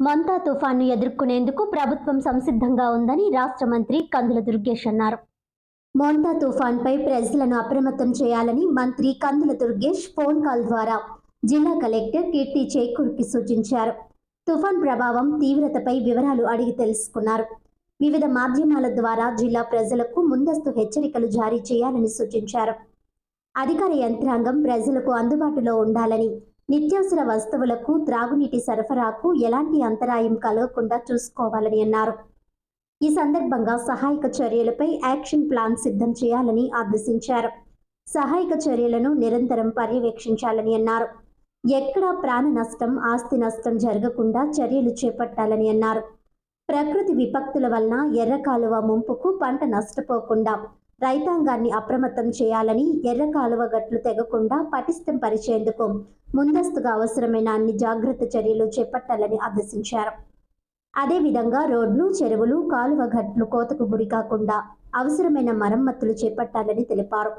మంతా తుఫాను ఎదుర్కొనేందుకు ప్రభుత్వం సంసిద్ధంగా ఉందని రాష్ట్ర మంత్రి కందుల దుర్గేష్ అన్నారు. మోంటా తుఫాన్పై ప్రజలను అప్రమత్తం చేయాలని మంత్రి కందుల దుర్గేష్ ఫోన్ కాల్ ద్వారా జిల్లా కలెక్టర్ కీర్తి చేకూర్కి సూచించారు. తుఫాన్ ప్రభావం తీవ్రతపై వివరాలు అడిగి తెలుసుకున్నారు. వివిధ మాధ్యమాల ద్వారా జిల్లా ప్రజలకు ముందస్తు హెచ్చరికలు జారీ చేయాలని సూచించారు. అధికార యంత్రాంగం ప్రజలకు అందుబాటులో ఉండాలని నిత్యావసర వస్తువులకు త్రాగునీటి సరఫరాకు ఎలాంటి అంతరాయం కలగకుండా చూసుకోవాలని అన్నారు. ఈ సందర్భంగా సహాయక చర్యలపై యాక్షన్ ప్లాన్ సిద్ధం చేయాలని ఆదేశించారు. సహాయక చర్యలను నిరంతరం పర్యవేక్షించాలని అన్నారు. ఎక్కడా ప్రాణ నష్టం ఆస్తి నష్టం జరగకుండా చర్యలు చేపట్టాలని అన్నారు. ప్రకృతి విపత్తుల వలన ఎర్ర కాలువ ముంపుకు పంట నష్టపోకుండా రైతాంగాన్ని అప్రమత్తం చేయాలని ఎర్ర కాలువ గట్లు తెగకుండా పటిష్టం పరిచేందుకు ముందస్తుగా అవసరమైన అన్ని జాగ్రత్త చర్యలు చేపట్టాలని ఆదేశించారు. అదేవిధంగా రోడ్లు చెరువులు కాలువ గట్లు కోతకు గురి కాకుండా అవసరమైన మరమ్మతులు చేపట్టాలని తెలిపారు.